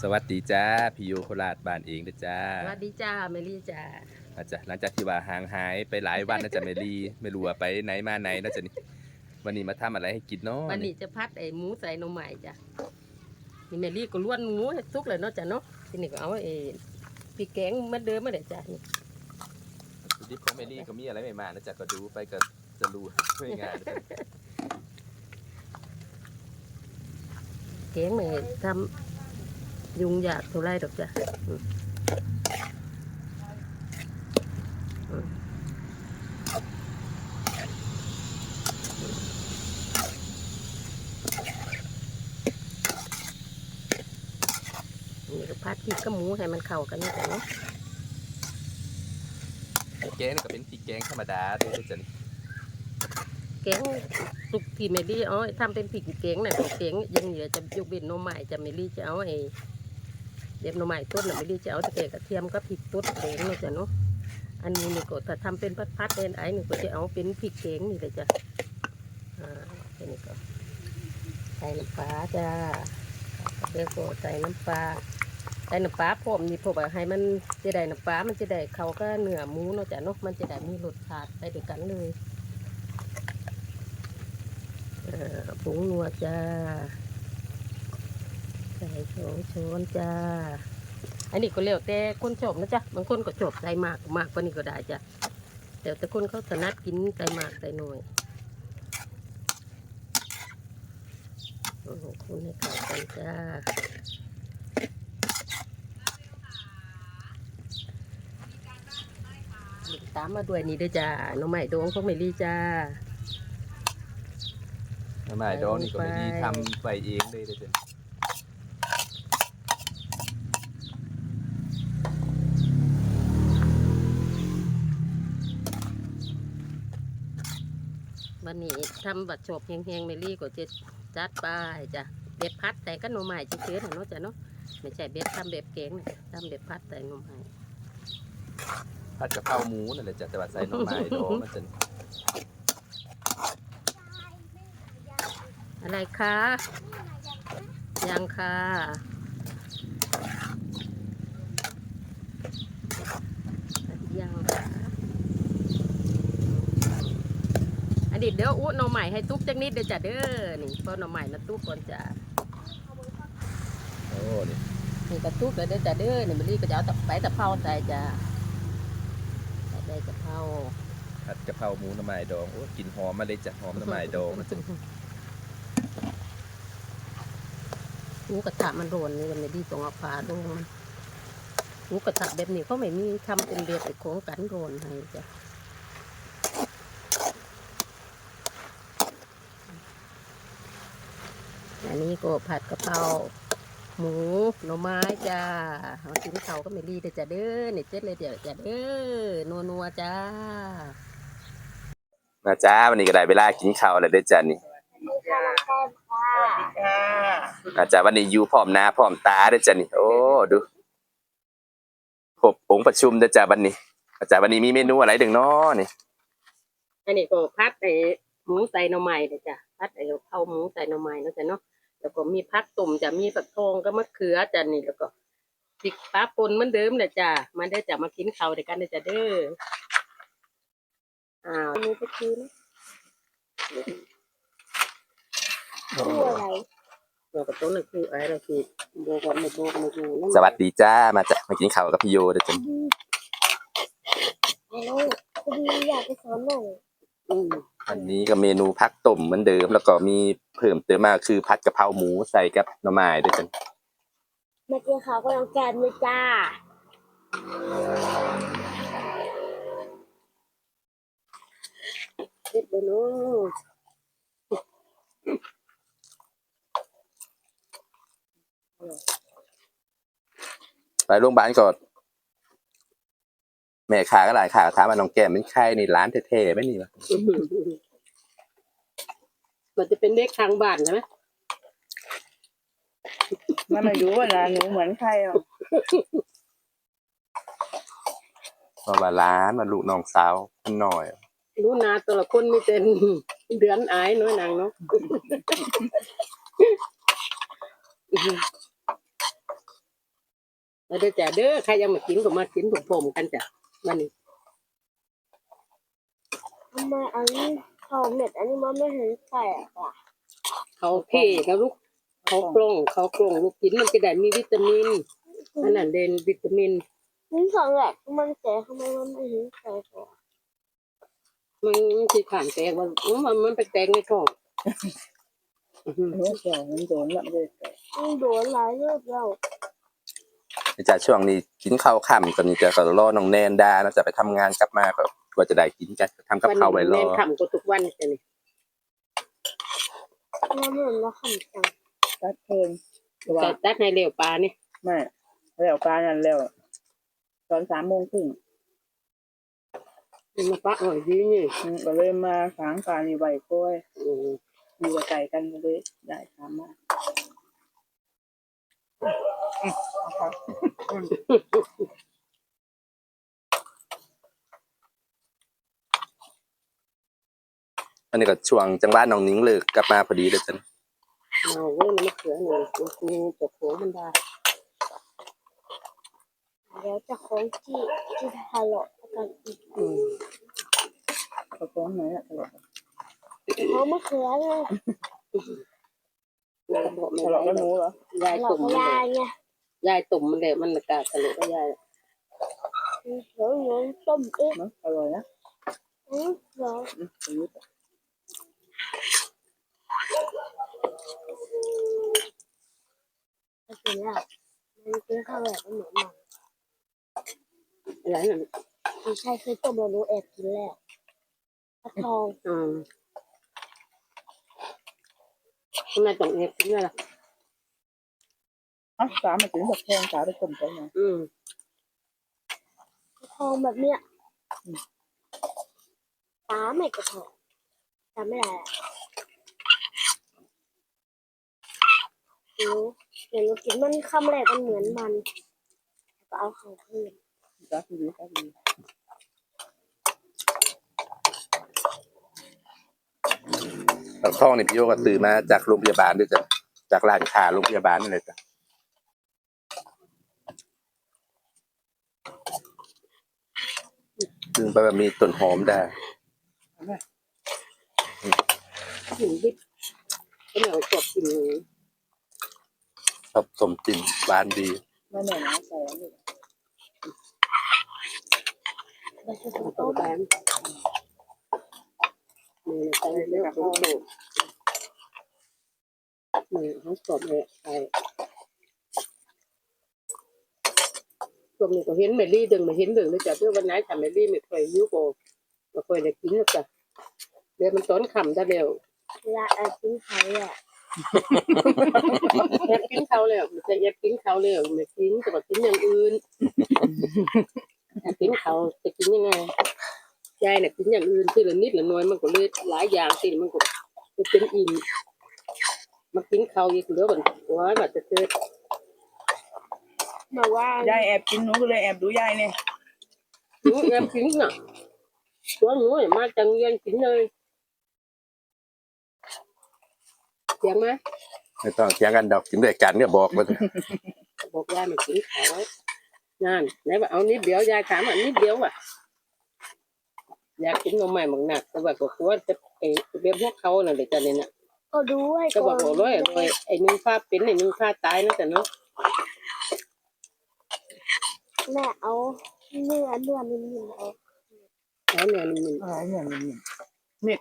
สวัสดีจ้าพี่โยโคราชบ้านเองนะจ้าสวัสดีจ้าเมลี่จ้าอาจจะหลังจากที่ว่าห่างหายไปหลายวันนะจ๊ะเมลี่ไม่รู้ว่าไปไหนมาไหนนะจ๊ะนี่วันนี้มาทำอะไรให้กินเนาะวันนี้จะพัดไอ้หมูใส่หนมใหม่จ้ะนี่เมลี่ก็ล้วนหมูให้สุกเลยเนาะจ้ะเนาะทีนี้ก็เอาไอ้พริกแกงเหมาเดิมมาเลยจ้ะนี่ดิบของเมลี่ก็มีอะไรไม่มานะจ๊ะก็ดูไปก็จะรู้ไม่ง่ายนะจ๊ะแกงไม่ทำ ยุงยากเท่าไรดอกจ้ะอืมอืมนี่ก็พัดพริกกับหมูให้มันเข้ากันเนาะจ้ะเนาะแกงนี่ก็เป็นพริกแกงธรรมดาด้วยนะจ๊ะนี่แกงสุกที่เมลี่เอาไว้ทำเป็นพริกแกงน่ะพริกแกงยังเหลือจะยกเว้นหน่อไม้จะเมลี่จะเอาไอ้ เด็บหน่อไม้ต้นน่ะเมลี่จะเอาต่แกงกระเทียมกับพริกต้นแกงเนาะจ้ะเนาะอันนี้นี่ก็ถ้าทำเป็นพัดๆเป็นไอ้นี่ก็จะเอาเป็นพริกแกงนี่เลยจ้ะอ่าแค่นี้ก็ใส่น้ำปลาจ้าเดี๋ยวก็ใส่น้ำปลาใส่น้ำปลาพร้อมนี่พว่าให้มันจะได้น้ำปลามันจะได้เขากับเนื้อหมูเนาะจ้ะเนาะมันจะได้มีรสชาติไปด้วยกันเลยอ่อผงนัวจ้า ใส่สองช้อนจ้า อันนี้ก็เรียกแต่คนชอบนะจ๊ะ บางคนก็ชอบใส่มากมากกว่านี้ก็ได้จ้ะแต่แต่คนเขาถนัดกินใส่มากใส่น้อยโอ้โหคุณให้เข้ากันจ้าตามมาด้วยนี่ด้วยจ้า น้องใหม่โดงของเมลี่จ้าน้ำไม้ดองนี่ก็เมลี่ทำไปเองเลยนะจ๊ะ นนี้ทำบัตรโฉบเฮงๆเมลี่ก็จะจัดไปจ้ะเบ็ดพัดแต่ก็หน่อไม้เฉยๆนะเนาะจ้ะเนาะไม่ใช่เบ็ดทำแบบเก๋งนะทำแบบพัดแต่หน่อไม้ผัดกะเพราหมูนั่นแหละจ้ะแต่ว่าใส่หน้ำไม้ดองนะจ๊ะนี่อะไรคะยังค่ะยังค่ะอั นนี้เดี๋ยวอู้หน่อไม้ให้ตุ๊กจักนิดเดี๋ยวจ้ะเด้อนี่เพราะหน่อไม้นะตุ๊กก่อนจ้ะโอ้นี่นี่กระตุกเลยเด้อจ้ะเด้อนี่มะลิก็จะเอาตะไปตะเภาใส่จ้ะใส่ได้ตะเภาผัดกะเพราหมูน้ำไม้ดองโอ้กลินหอมมาเลยจ้ะหอมน้ำไม้ดองนะจ๊ะหมูกระทะมันโรนนี่มันไม่ดีตรงเอาผ้าลงมันหมูกระทะแบบนี้เขาไม่มีทำเป็นเรียบไอ้โค้งกันโรนให้จ้ะ อันนี้ก็ผัดกะเพราหมูหน่อไม้จ้าเอากินเขาวก็ไม่รีเด้อจ้ะเด้อนี่เจ็ดเลยเดี๋ยวจ้ะเด้อนัวๆจ้ามาจ้าวันนี้ก็ได้เวลากินข้าวแล้วเด้อจ้ะนี่ค่ะอาจารย์วันนี้อยู่พร้อมหน้าพร้อมตาเด้อจ้ะนี่โอ้ดูครบองค์ประชุมเด้อจ้ะวันนี้ อาจารย์วันนี้มีเมนูอะไรดึงเนาะนี่อันนี้ก็พัดไอ้หมูใส่หน่อไม้เลยจ้ะพัดไอ้เอาหมูใส่หน่อไม้เนาะจ้ะเนาะ แล้วก็มีพักตุ่มจะมีฝักทองก็มะเขือจ้ะนี่แล้วก็พริกปลาปนเหมือนเดิมเลยจ้ะมาได้อจ้ะมากินข้าวด้วยกันเลยจ้ะเด้ออ้าวนี่ก็คือนะคืออะไรเราก็ต้องเลยคืออะไรเราคือโบกันไม่โบกันไม่ดูนั่นสวัสดีจ้ามาจ้ะมากินข้าวกับพี่โยเด้อจ้ะฮัลโหลพอดีอยากไปสอนหน่อย อืมอันนี้ก็เมนูพักต้มเหมือนเดิม แล้วก็มีเพิ่มเติมมาคือผัดกะเพราหมูใส่กับหน่อไม้เด้อจ้ะมาเจอเขาวก็ลองการเลยจ้าเด็ดเลยเนาะไปโรงพยาบาลก่อน แม่ขาก็หลายขาถามว่าน้องแก้มเป็นใครนี่ร้านเท่ๆไหมนี่วะมันจะเป็นเด็กทางบ้านใช่ไหมมันไม่รู้เวลาหนูเหมือนใครอะเพราะว่าร้านมาลูกน้องสาวคนหน่อยรู้นาแต่ละคนไม่เป็นเดือนอายน้อยนางเนาะแล้วเด้อจ้ะเด้อใครยังมากินก็มากินผมๆกันจ้ะ มันนี่ทำไมอันนี้ของเม็ดอันนี้มันไม่เห็นใส่อะเขาเพ่นะลูกเขากลงเขากลงลูกกินมันจะได้มีวิตามินอันนั้นเด่นวิตามินนี่ของแหละมันแก่ทำไมมันไม่เห็นใส่ก่อนมันคือขานแตกว่ามันมันไปแตกในท้องอื้อหือเนื้อแก่มันโดนละเลยแก่มันโดนหลายรอบแล้ว จะช่วงนี้กินข้าวค่ำตอนนี้จะก็รอน้องแนนดานะจะไปทำงานกลับมาก็กว่าจะได้กินกันทำกับข้าวไว้รอ แม่นทำก็ทุกวันจ้ะนี่แล้วมันมาขันจังตัดเพลินแต่ว่าแต่ตัดให้เร็วปลานี่ไม่แล้วปลานั่นแล้วตอนสามโมงครึ่งมันมาปะหน่อยดีนี่อืมก็เลยมาขางปลานี่ไหวกล้วยอืมอยู่กับไก่กันก็เลยได้ตามมาอืมเอาค่ะอันนี้ก็ช่วงจังหวะน้องนิ้งเลิกกลับมาพอดีเลยจ้ะเอาเว้ยมันมะเขือหน่อยมันมีตกหัวมันได้เดี๋ยวจะของที่ที่ทะเลาะกันอีกอืมกระโปรงไหนอะตลอดเพราะมะเขือเนี่ย แล้วก็บอกไม่ตลอดได้ก็หนูเหรอยายหลอตุ่กมมันยาเลยไงยายตุ่มมันเลยมันกาทะลุก็ยายเดี๋ยวหนูต้มเองเนอะอร่อยนะอืมเดี๋ยวอืมประยุทธ์จะกินแล้วมันกินข้าวแบบมันเหมือนมันอะไรนั่นไม่ใช่คือต้มแล้วหนูแอบกินแล้วปลาทองอืม ทำไมต้องเอฟกินด้วยล่ะอะสามมาถึงแบบแพงสาไปต้มไปไงอืมปลาทองแบบเนี้ยตาไม่กระทองจำไม่ได้อะหนูเดี๋ยวหนูกินมันคำแรกมันเหมือนมันแล้วก็เอาของเพิ่มจ้าดีจ้าดี แล้วท้องนี่พี่โยก็ซื้อมาจากโรงพยาบาลด้วยจ้ะจากร้านค้าโรงพยาบาลนี่เลยจ้ะซึ่งไปแบบมีต้นหอมได้กินดิบก็ไม่เอาจบกินผสมกลิ่นหวานดีไม่แน่อยนะใส่อันนี้แล้วก็ต้ต้มมแกงมื อใส่เลือดของโตมือของสดเลยไอ้ช่วนี้ก็เห็นเมลี่ดึงมาเห็นดึงเลยจ้ะเพื่อวันไหนทำเมลี่ไม่เคยยุ่งโกก็เคยได้กินนะจ้ะเดี๋ยวมันต้นคำได้เร็วเวลาแอบกินไข่อะแอบกินเขาเลยมันจะแอบกินเขาเลยไม่กินแต่ว่ากินอย่างอื่นแอบกินเขาจะกินยังไง ยายเนี่ยกินอย่างอื่นที่ละนิดละน้อยมันก็เลยหลายอย่างที่มันก็จะเป็นอิ่มมากินเขาอีกเหลือมันว้ายมันจะเกิดมาว่ายายแอบกินหนูก็เลยแอบดูยายเนี่ยหนูแอบกินน่ะตัวหนูเนี่ยมาจังเรียนกินเลยเสียงไหมไม่ต้องเถียงกันดอกกินด้วยกันก็บอกมาบอกยายมันกินเขานั่นไหนว่าเอานิดเดียวยายถามว่านิดเดียวอะ อยากกินนมใหม่หมักหนักแต่ว่าก็กลัวจะไอ้เบี้ยพวกเขาน่ะเดี๋ยวจะเนี่ยนะก็ดูไว้ก็บก่ออกนบอกเลยเลยไอ้นึ่งผ้าเป็นไอ้นึ่งผ้าตายนั่นแต่เนาะแม่เอาเนื้อเนื้อนิ่มๆเอาแล้วเนี่ยมันอะไรเนี่ยนี่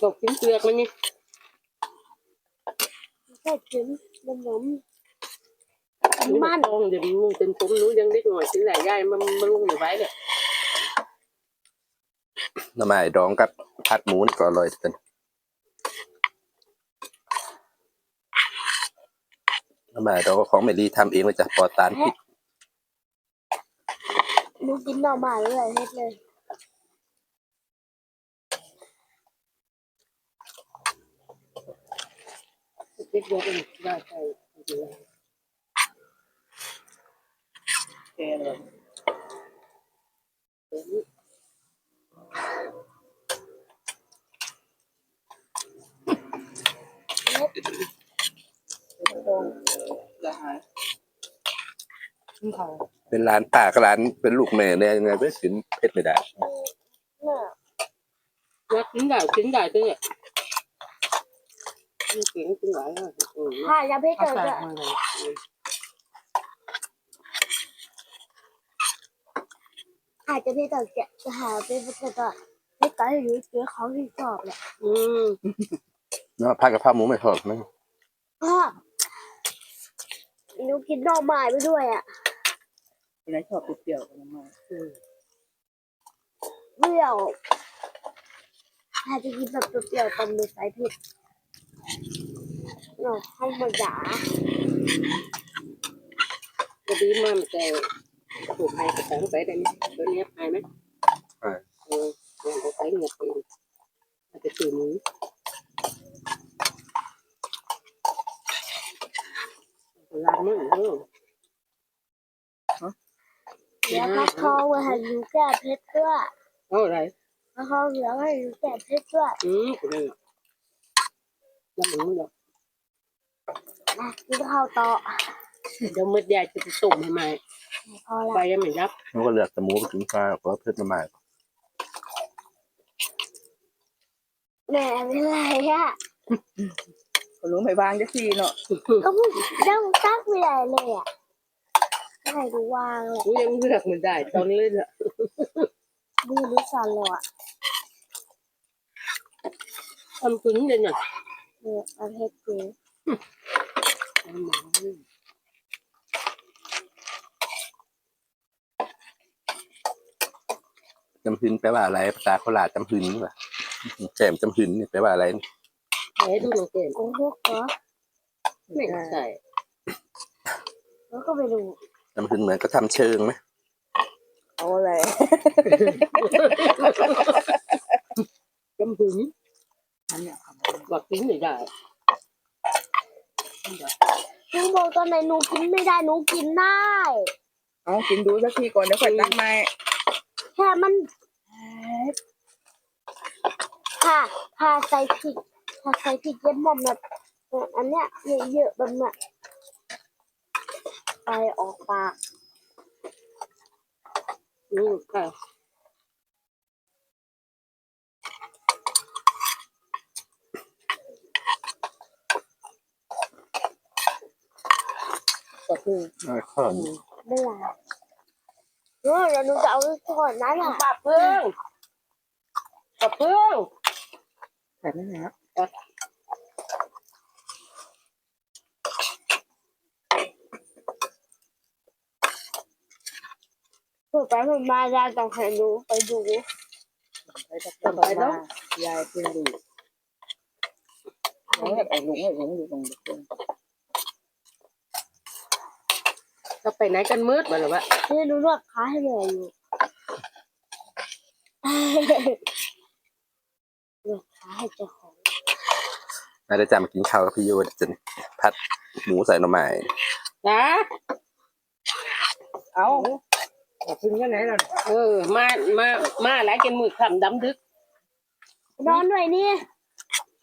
บอกกินเปลือกมันนี่แค่กินขนม มัมันนทองเดี๋ยวมึงเป็นผมหนูยังเล็กหน่อยถึงไหนยายมันมันลุงไม่ไหวเนี่ยหน้ำไม้ดองกับผัดหมูนี่ก็อร่อยจังหน้ำไม้ดองก็ของเมลี่ทำเองเลยจ้ะปลอดสารพิษหนูกินหน่อไม้เลยเฮ็ดเลยเล็กเดียวเองได้ใช่ แกเลยเป็นร้านป่ากับร้านเป็นลูกแม่เนี่ยยังไงไม่กินเผ็ดไม่ได้ว่ากินได้กินได้ตัวเนี่ยกินเก่งกินหลายเลยเออถ้าจะพี่เอาเกิดใส่จะมาเลย อาจจะพี่เกิดจะจะหาพี่เกิดจะไม่ตายอยู่เจอเขาที่ชอบแหละอืมเนาะผัดกับข้าวหมูไม่ทอดมั้งพ่อหนูกินหน่อไม้ไปด้วยอะที่ไหนชอบเปรี้ยวๆกันมาอืมเปรี้ยวถ้าจะกินแบบเปรี้ยวๆตอนมีสายพริกหน่อธรรมดาจะดีมากมันจะ ถูกใครกระแสไปได้ไหมตัวเนี้ยหายไหมใช่เออลองเอาไปเงียบไปดิมันจะตื่นนี้ร้านมึงเออเดี๋ยวพักทองไว้ให้หนูแก้เพชรด้วยเอาอะไรพักทองเหลือให้หนูแก้เพชรด้วยอืมคุณนี่แล้วมึงเดี๋ยวนะกินข้าวต่อเดี๋ยวมืดใหญ่จะไปตุ่มให้ไหม พอละไฟยังไม่รับมันก็เลือกแต่หมูไปกินข้าวเพราะเผ็ดมาใหม่แม่เป็นไรอะก็รู้ไม่วางจะทีเนาะก็พูดนั่งตั้งไม่ได้เลยอะไม่ได้ดูวางเลยกูยังเลือกมันได้ตอนเล่นอะมือรู้สั่นเลยอะทำถึงเลยเนี่ยเออเอาเพชรจริง จำหืน แปลว่าอะไร ภาษาโคราชจำหืนว่ะแจมจำหืนนี่แปลว่าอะไรไหนดูน้องเกมโกหกเหรอไม่ใช่แล้วก็ไปดูจำหืนเหมือนก็ทำเชิงไหมเอาอะไรจำถึงอันเนี้ยว่ากินไม่ได้หนูบอกตอนไหนหนูกินไม่ได้หนูกินได้เอากินดูสักทีก่อนเดี๋ยวค่อยตักมาแค่มัน ถ้าถ้าใส่พริกถ้าใส่พริกเย็นหม่อมแบบอันเนี้ยเยอะๆแบบเนี้ยไปออกปากอืมค่ะก็คือข้าวไม่ได้เออแล้วหนูจะเอาส่วนนั้นอะปะเพื่อ งปะเพื่องแบบนี้นะพูดไปพูดมายายต้องให้หนูไปดูไปตักต่อมายายกินดูแล้วไอ้ลุงไอ้ลุงอยู่ตรงนี้ก็ไปไหนกันมืดมาหรือวะนี่หนูนวดขาให้แม่อยู่นวดขา ให้เจ้าของน่าจะจำมากินข้าวกับพี่โยดจนผัดหมูใส่หน่อไม้นะเอากินกันไหนล่ะเออ มามามาหลายกันมืดคำดำดึกนอนด้วยนี่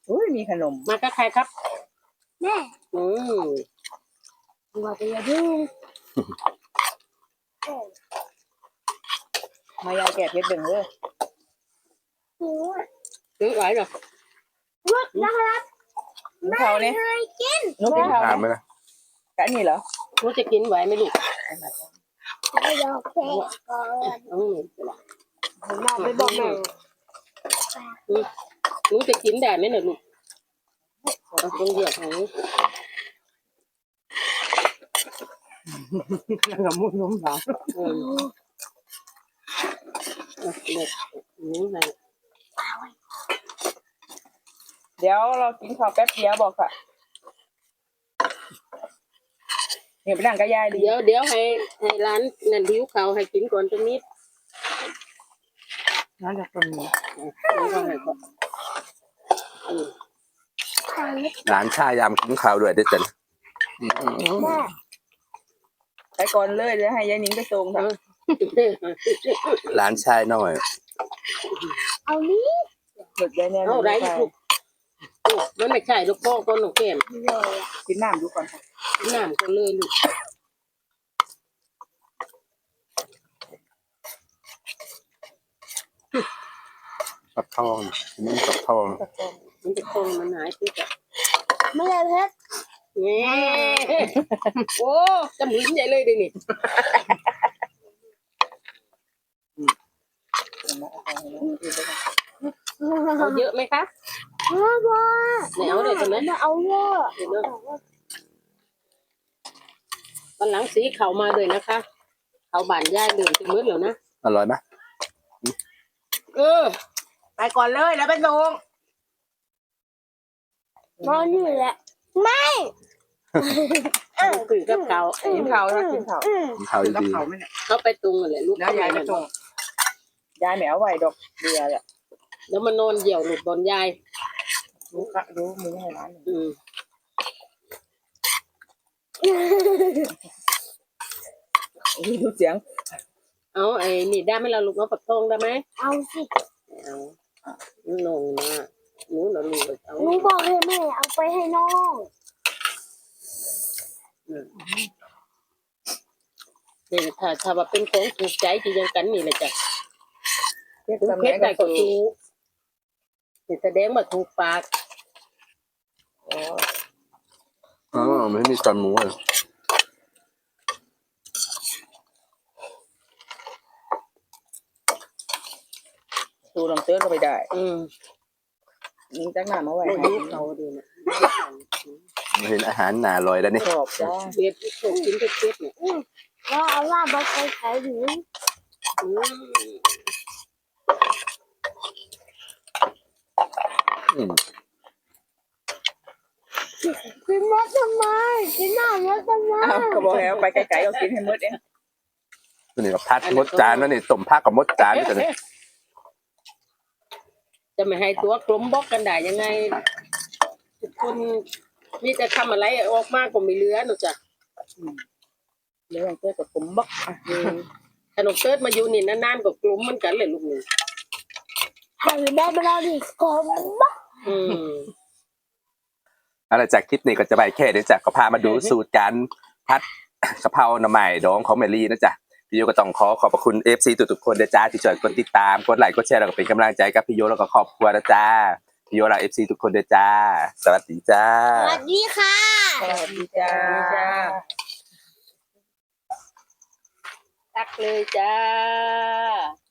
อุ้ยมีขนมมากับใครครับแม่อืมว่าจะอย่าดื้อมายายแก่เพชรดึงเลยหนูอะ ซื้อไหวเหรอนวดนะครับหนูเขาเนี่ยเคยกินหนูกินเขาตามไหมเนี่ยล่ะกะนี่เหรอรู้จะกินไหวไหมลูกไม่ยอมแพ้ก่อนอืมผมมาไปบอกแม่รู้จะกินได้ไหมเนี่ยลูกเอาตรงเดียวของกับมุ้งนุ่มหลังเออเอาเด็กนี่ไง เดี๋ยวเรากินข้าวแป๊บเดียวบอกค่ะเดี๋ยวไปนั่งกับยายดิเดี๋ยวเดี๋ยวให้ให้ร้านนั่นหิวเขาวให้กินก่อนตรงนี้นั่นแหละตรงนี้นี่ก็ให้ก่อนอืมหลานชายยามกินข้าวด้วยเด้อจันแม่ไปก่อนเลยเดี๋ยวให้ยายนิ้งไปส่งค่ะหลานชายน้อย เอานี้หลุดยายเนี่ยเอาไรลูก โอ้มันไม่ใช่ลูกโป่งต้นหนูเข็มเลยอะกินน้ำดูก่อนค่ะน้ำก็เลยลูกกับทองนี่กับทองมันจะคงมันหายไปจ้ะไม่ได้เพชรแง่โอ้จำลิ้นใหญ่เลยดินี่เอาเยอะไหมคะ พ่อพ่อไหนเอาเลยตรงนั้นมาเอาเยอะเดี๋ยวเนอะวันหลังสีเขามาด้วยนะคะเขาบานย่ายดื่มจะมืดแล้วนะอร่อยไหมเออไปก่อนเลยแล้วไปลงนอนนี่แหละไม่คือกับเขากินข้าวนะกินข้าวอืมข้าวกินกับดีข้าวไหมเนี่ยเขาไปตุงอะไรลูกแล้วยายไปส่งยายแมวไหวดอกเบียร์อะแล้วมานอนเหี่ยวหลุดบนยาย รู้กะรู้มือให้ร้านอืมรู้เสียง เอาไอ้นี่ได้ไหมเราลูกเอาปักทองได้ไหมเอาสิเอาหนงมาหนูเราลูกเอาหนูบอกให้แม่เอาไปให้น้องเนี่ยถ้าถ้าว่าเป็นของถูกใจที่ยังกันนี่แหละจ้ะเรียกถูกตำเพแหน่ชงรได้ก็ก็ถูถูกนี่แสดงว่าถูกปาก อ๋ออ๋อไม่มีตอนหมูเลยตูลองเตื้อก็ไปได้อืมยิงจากหน้ามาไหวไม่ให้รู้เขาดีนะเห็นอาหารหนาลอยแล้วนี่ชอบจ้าเบียดที่ถูกกินเพชรเนี่ยแล้วเอาลาบมาไปขายถึงอืมอืม กินมดทำไมกินหน้ามดทำไมอ้าวก็บอกแล้วไปไกลๆเอากินให้หมดเองตัวนี้กับพัดมดจานแล้วนี่ต้มผักกับมดจานนี่ตัวนี้จะไม่ให้ตัวกลมบล็อกกันได้ยังไงทุกคนมีแต่ทำอะไรออกมาก็ไม่เหลือหนูจ้ะเดี๋ยวลองเตื้อกับผมบักอะอืมขนมเติร์ดมาอยู่นี่นานๆก็กลุ่มเหมือนกันเลยลูกหนึ่งให้แม่มาเราดิกลมบักอืม อะไรจากคลิปนี้ก็จะไปแค่เดี๋ยวจากก็พามาดูสูตรการพัดกะเพราหน่อไม้ดองของเมลี่นะจ๊ะพี่โยก็ต้องขอขอบพระคุณเอฟซีทุกๆคนนะจ้าที่ช่วยกดติดตามกดไลค์กดแชร์แล้วก็เป็นกำลังใจกับพี่โยแล้วก็ครอบครัวนะจ้าพี่โยรักเอฟซีทุกคนนะจ้าสวัสดีจ้าสวัสดีค่ะสวัสดีจ้าตักเลยจ้า